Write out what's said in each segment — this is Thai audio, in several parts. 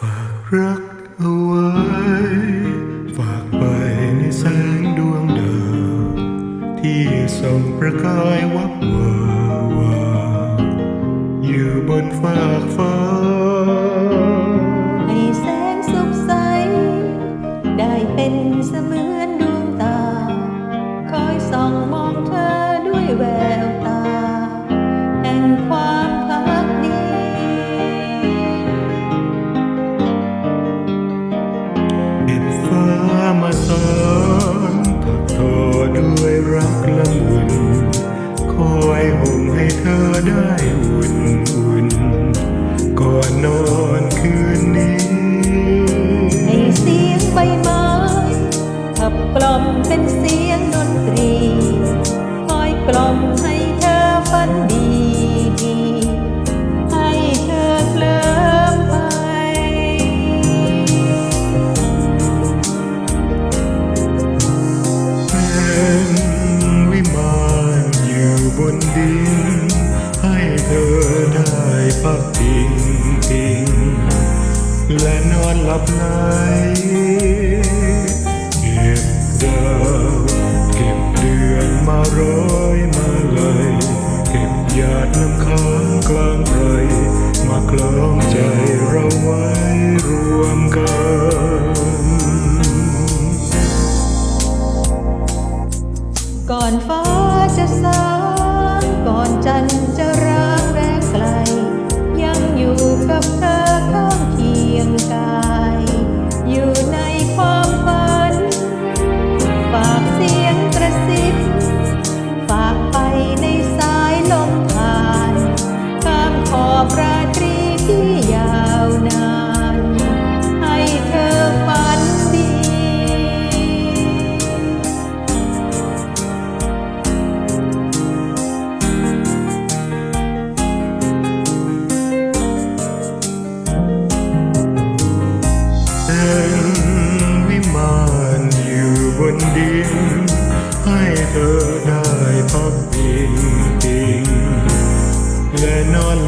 ฝากรักเอาไว้ ฝากไปในแสงดวงเดิมที่ส่งประกายวับวาวาอยู่บนฝากฟ้า ได้ และนอนหลับไหลเก็บดาวเก็บเดือนมาร้อยมาเลยเก็บหยาดน้ำค้างกลางไพรมาคล้องใจเราไว้รวมกันก่อนฟ้าจะสางก่อนจันทร์จะร้างแรงไกล ยังอยู่ากเสียงกระซิบ ฝากไปในสายลมผ่านข้ามขอบราตรีที่ยาวนาน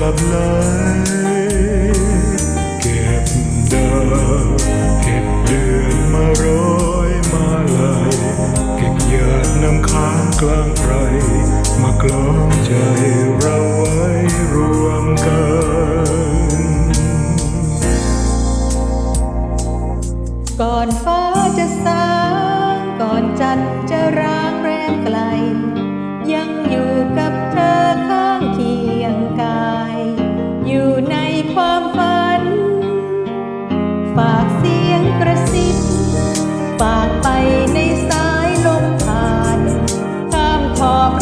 หลับไหลเก็บดาวเก็บเดือนมาร้อยมาลายเก็บหยาดน้ำค้างกลางไพรมากล้อมใจเราไว้รวมกันก่อนฟ้าจะสางก่อนจันทร์ ปากเสียงกระซิบฝากไปในสายลมผ่านข้ามขอบ